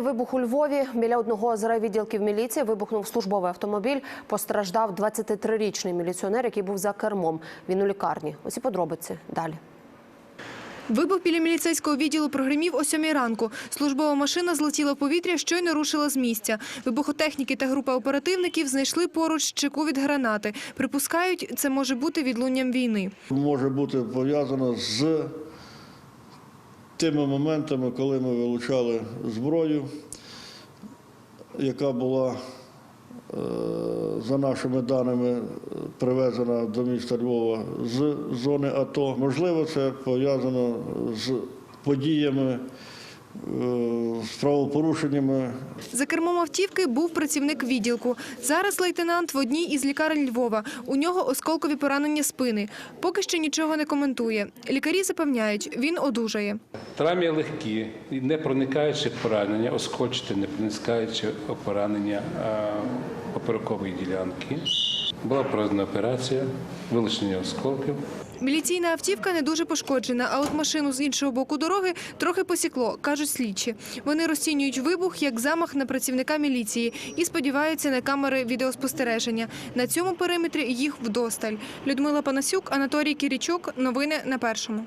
Вибух у Львові біля одного з райвідділків міліції вибухнув службовий автомобіль. Постраждав 23-річний міліціонер, який був за кермом. Він у лікарні. Усі подробиці далі. Вибух біля міліцейського відділу прогримів о сьомій ранку. Службова машина злетіла в повітря, щойно рушила з місця. Вибухотехніки та група оперативників знайшли поруч чеку від гранати. Припускають, це може бути відлунням війни. може бути пов'язано з тими моментами, коли ми вилучали зброю, яка була, е, за нашими даними, привезена до міста Львова з зони АТО. Можливо, це пов'язано з подіями, е, з правопорушеннями За кермом автівки був працівник відділку. Зараз лейтенант в одній із лікарень Львова. У нього осколкові поранення спини. Поки що нічого не коментує. Лікарі запевняють, він одужає. Травми легкі, і не проникаючи поранення, оскольчити, не проникаючи поранення а, поперекової ділянки. Була проведена операція, вилучення осколків. Міліційна автівка не дуже пошкоджена, а от машину з іншого боку дороги трохи посікло, кажуть слідчі. Вони розцінюють вибух як замах на працівника міліції і сподіваються на камери відеоспостереження. На цьому периметрі їх вдосталь. Людмила Панасюк, Анатолій Кірічук. Новини на першому.